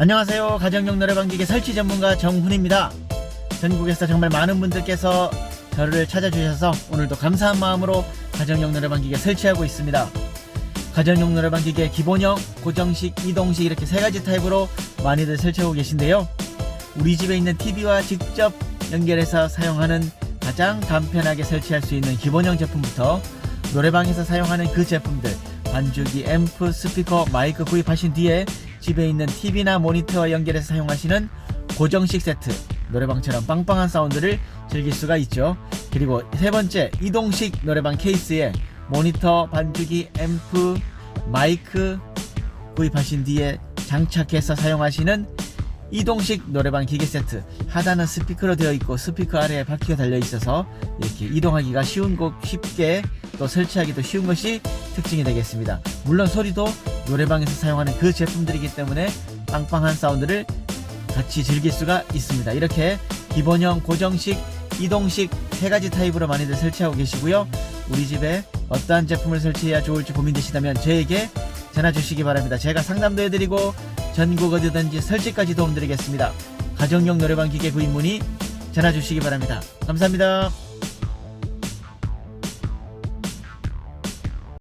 안녕하세요. 가정용 노래방 기계 설치 전문가 정훈입니다. 전국에서 정말 많은 분들께서 저를 찾아주셔서 오늘도 감사한 마음으로 가정용 노래방 기계 설치하고 있습니다. 가정용 노래방 기계 기본형, 고정식, 이동식 이렇게 세 가지 타입으로 많이들 설치하고 계신데요. 우리 집에 있는 TV와 직접 연결해서 사용하는 가장 간편하게 설치할 수 있는 기본형 제품부터 노래방에서 사용하는 그 제품들 반주기, 앰프, 스피커, 마이크 구입하신 뒤에 집에 있는 TV나 모니터와 연결해서 사용하시는 고정식 세트 노래방처럼 빵빵한 사운드를 즐길 수가 있죠. 그리고 세 번째 이동식 노래방 케이스에 모니터, 반주기, 앰프, 마이크 구입하신 뒤에 장착해서 사용하시는 이동식 노래방 기계 세트 하단은 스피커로 되어 있고 스피커 아래에 바퀴가 달려 있어서 이렇게 이동하기가 쉬운 곳 쉽게 또 설치하기도 쉬운 것이 특징이 되겠습니다. 물론 소리도 노래방에서 사용하는 그 제품들이기 때문에 빵빵한 사운드를 같이 즐길 수가 있습니다. 이렇게 기본형, 고정식, 이동식 세 가지 타입으로 많이들 설치하고 계시고요. 우리 집에 어떠한 제품을 설치해야 좋을지 고민되시다면 저에게 전화 주시기 바랍니다. 제가 상담도 해드리고 전국 어디든지 설치까지 도움드리겠습니다. 가정용 노래방 기계 구입 문의 전화 주시기 바랍니다. 감사합니다.